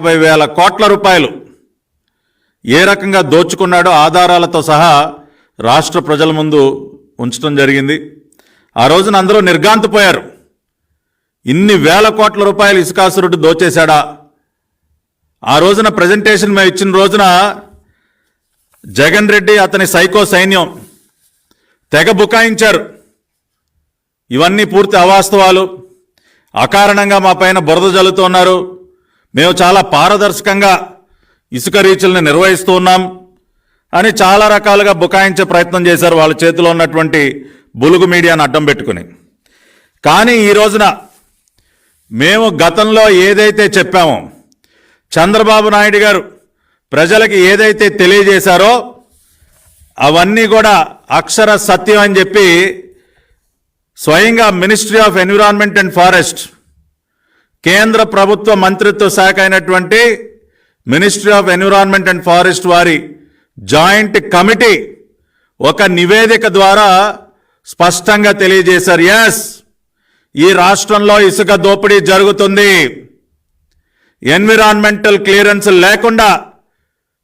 యాభై వేల కోట్ల రూపాయలు ఏ రకంగా దోచుకున్నాడో ఆధారాలతో సహా రాష్ట్ర ప్రజల ముందు ఉంచడం జరిగింది. ఆ రోజున అందరూ నిర్గాంతపోయారు ఇన్ని వేల కోట్ల రూపాయలు ఇసుకాసురుడు దోచేశాడా? ఆ రోజున ప్రజెంటేషన్ మేము ఇచ్చిన రోజున జగన్ రెడ్డి అతని సైకో సైన్యం తెగ బుకాయించారు. ఇవన్నీ పూర్తి అవాస్తవాలు. అకారణంగా మా పైన బురద జల్లుతున్నారు మేము చాలా పారదర్శకంగా ఇసుక రీచుల్ని నిర్వహిస్తూ ఉన్నాం అని చాలా రకాలుగా బుకాయించే ప్రయత్నం చేశారు వాళ్ళ చేతిలో ఉన్నటువంటి బులుగు మీడియాను అడ్డం పెట్టుకుని. కానీ ఈ రోజున మేము గతంలో ఏదైతే చెప్పామో చంద్రబాబు నాయుడు గారు ప్రజలకి ఏదైతే తెలియజేశారో అవన్నీ కూడా అక్షర సత్యం అని చెప్పి స్వయంగా ministry of environment and forest కేంద్ర ప్రభుత్వ మంత్రిత్వ శాఖ అయినటువంటి ministry of environment and forest వారి జాయింట్ కమిటీ ఒక నివేదిక ద్వారా స్పష్టంగా తెలియజేశారు. ఎస్ ఈ రాష్ట్రంలో ఇసుక దోపిడీ జరుగుతుంది. ఎన్విరాన్మెంటల్ క్లియరెన్స్ లేకుండా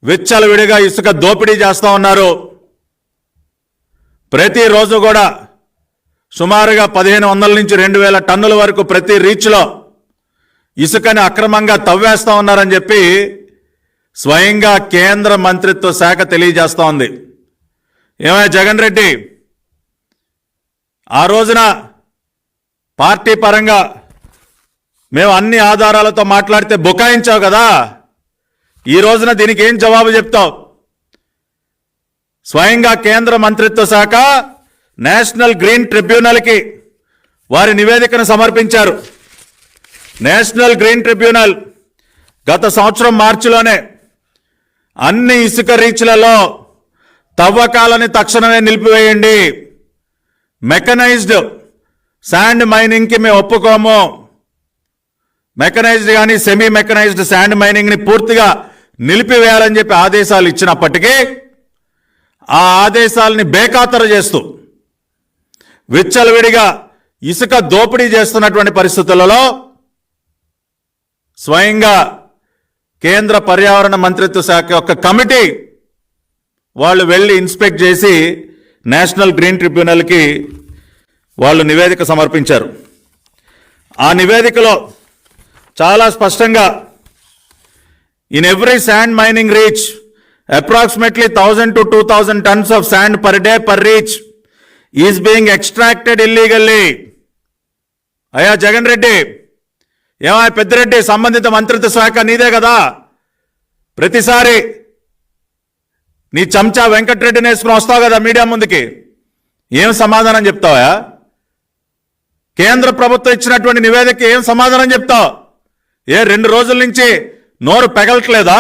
విచ్చలవిడిగా ఇసుక దోపిడీ చేస్తూ ఉన్నారు. ప్రతిరోజు కూడా సుమారుగా పదిహేను వందల నుంచి రెండు వేల టన్నుల వరకు ప్రతి రీచ్లో ఇసుకని అక్రమంగా తవ్వేస్తా ఉన్నారని చెప్పి స్వయంగా కేంద్ర మంత్రిత్వ శాఖ తెలియజేస్తా ఉంది ఏమైనా జగన్ రెడ్డి? ఆ రోజున పార్టీ పరంగా మేము అన్ని ఆధారాలతో మాట్లాడితే బుకాయించావు కదా? ఈ రోజున దీనికి ఏం జవాబు చెప్తావు? స్వయంగా కేంద్ర మంత్రిత్వ శాఖ నేషనల్ గ్రీన్ ట్రిబ్యునల్కి వారి నివేదికను సమర్పించారు. నేషనల్ గ్రీన్ ట్రిబ్యునల్ గత సంవత్సరం మార్చిలోనే అన్ని ఇసుక రీచ్లలో తవ్వకాలని తక్షణమే నిలిపివేయండి. మెకనైజ్డ్ శాండ్ మైనింగ్కి మేము ఒప్పుకోము. మెకనైజ్డ్ కానీ సెమీ మెకనైజ్డ్ శాండ్ మైనింగ్ని పూర్తిగా నిలిపివేయాలని చెప్పి ఆదేశాలు ఇచ్చినప్పటికీ ఆ ఆదేశాలని బేఖాతరు చేస్తూ విచ్చలవిడిగా ఇసుక దోపిడీ చేస్తున్నటువంటి పరిస్థితులలో స్వయంగా కేంద్ర పర్యావరణ మంత్రిత్వ శాఖ యొక్క కమిటీ వాళ్ళు వెళ్ళి ఇన్స్పెక్ట్ చేసి నేషనల్ గ్రీన్ ట్రిబ్యునల్కి వాళ్ళు నివేదిక సమర్పించారు. ఆ నివేదికలో చాలా స్పష్టంగా in every sand mining reach approximately thousand to two thousand tons of sand per day per reach is being extracted illegally అయా జగన్ రెడ్డి ఏమా పెద్దిరెడ్డి సంబంధిత మంత్రిత్వ శాఖ నీదే కదా? ప్రతిసారి నీ చెంచా వెంకటరెడ్డిని వేసుకుని వస్తావు కదా మీడియా ముందుకి? ఏం సమాధానం చెప్తావా? కేంద్ర ప్రభుత్వం ఇచ్చినటువంటి నివేదిక ఏం సమాధానం చెప్తావు? ఏ రెండు రోజుల నుంచి నోరు పెగలట్లేదా?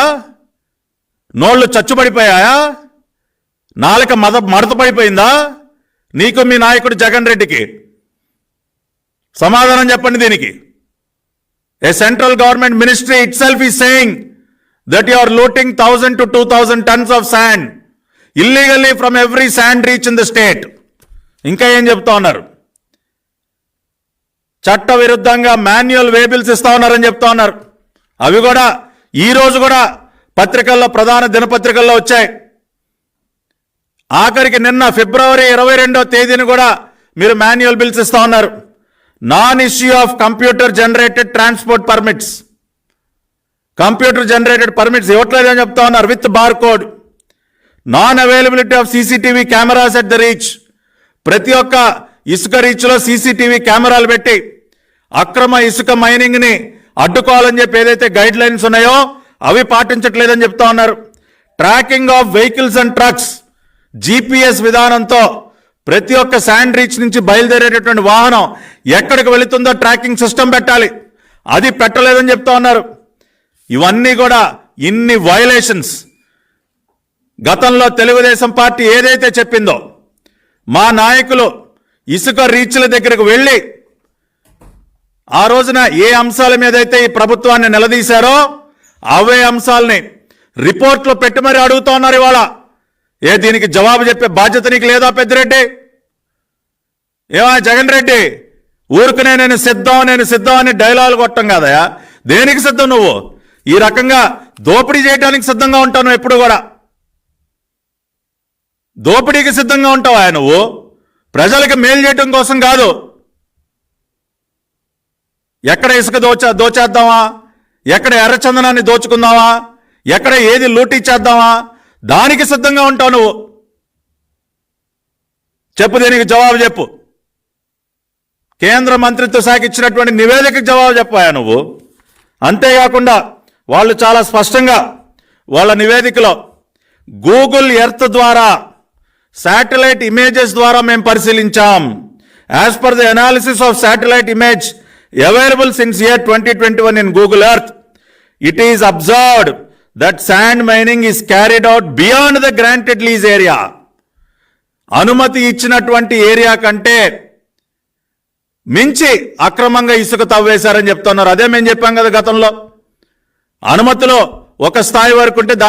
నోళ్ళు చచ్చుపడిపోయాయా నాలుక మద మడత పడిపోయిందా? నీకు మీ నాయకుడు జగన్ రెడ్డికి సమాధానం చెప్పండి దీనికి. A central government ministry itself is saying that you are looting thousand to two thousand tons of sand illegally from every sand reach in the state ఇంకా ఏం చెప్తా ఉన్నారు? చట్ట విరుద్ధంగా మాన్యువల్ వేబిల్స్ ఇస్తా ఉన్నారని చెప్తా ఉన్నారు. అవి కూడా ఈరోజు కూడా పత్రికల్లో ప్రధాన దినపత్రికల్లో వచ్చాయి. ఆఖరికి నిన్న ఫిబ్రవరి ఇరవై రెండో తేదీని కూడా మీరు మాన్యువల్ బిల్స్ ఇస్తా ఉన్నారు. Non issue of computer generated transport permits computer generated permits ఇవ్వట్లేదని చెప్తా ఉన్నారు with bar code non availability of CCTV cameras at the reach ప్రతి ఒక్క ఇసుక రీచ్లో సీసీటీవీ కెమెరాలు పెట్టి అక్రమ ఇసుక మైనింగ్ని అడ్డుకోవాలని చెప్పి ఏదైతే గైడ్ లైన్స్ ఉన్నాయో అవి పాటించట్లేదని చెప్తా ఉన్నారు. Tracking of vehicles and trucks GPS విధానంతో ప్రతి ఒక్క శాండ్ రీచ్ నుంచి బయలుదేరేటటువంటి వాహనం ఎక్కడికి వెళుతుందో ట్రాకింగ్ సిస్టమ్ పెట్టాలి. అది పెట్టలేదని చెప్తా ఉన్నారు. ఇవన్నీ కూడా ఇన్ని వయలేషన్స్ గతంలో తెలుగుదేశం పార్టీ ఏదైతే చెప్పిందో మా నాయకులు ఇసుక రీచ్ల దగ్గరకు వెళ్ళి ఆ రోజున ఏ అంశాల మీద అయితే ఈ ప్రభుత్వాన్ని నిలదీశారో అవే అంశాలని రిపోర్ట్లో పెట్టి మరి అడుగుతా ఉన్నారు ఇవాళ. ఏ దీనికి జవాబు చెప్పే బాధ్యత నీకు లేదా పెద్దిరెడ్డి? ఏమా జగన్ రెడ్డి? ఊరుకునే నేను సిద్ధం నేను సిద్ధం అని డైలాగ్ కొట్టం కాదయా? దేనికి సిద్ధం నువ్వు? ఈ రకంగా దోపిడీ చేయడానికి సిద్ధంగా ఉంటాను ఎప్పుడు కూడా. దోపిడీకి సిద్ధంగా ఉంటావా నువ్వు? ప్రజలకు మేలు చేయటం కోసం కాదు. ఎక్కడ ఇసుక దోచ దోచేద్దామా? ఎక్కడ ఎర్రచందనాన్ని దోచుకుందామా? ఎక్కడ ఏది లూటీ చేద్దామా? దానికి సిద్ధంగా ఉంటావు నువ్వు. చెప్పు దీనికి జవాబు చెప్పు. కేంద్ర మంత్రిత్వ శాఖ ఇచ్చినటువంటి నివేదికకు జవాబు చెప్పాయా నువ్వు? అంతేకాకుండా వాళ్ళు చాలా స్పష్టంగా వాళ్ళ నివేదికలో గూగుల్ ఎర్త్ ద్వారా శాటిలైట్ ఇమేజెస్ ద్వారా మేము పరిశీలించాం. As per the analysis of satellite image available since year twenty twenty one in Google Earth it is observed that sand mining is carried out beyond the granted lease area అనుమతి ఇచ్చినటువంటి area కంటే మించి అక్రమంగా ఇసుక తవ్వేశారని చెప్తున్నారు. అదే మేము చెప్పాం కదా గతంలో. అనుమతిలో ఒక స్థాయి వరకు ఉంటే దా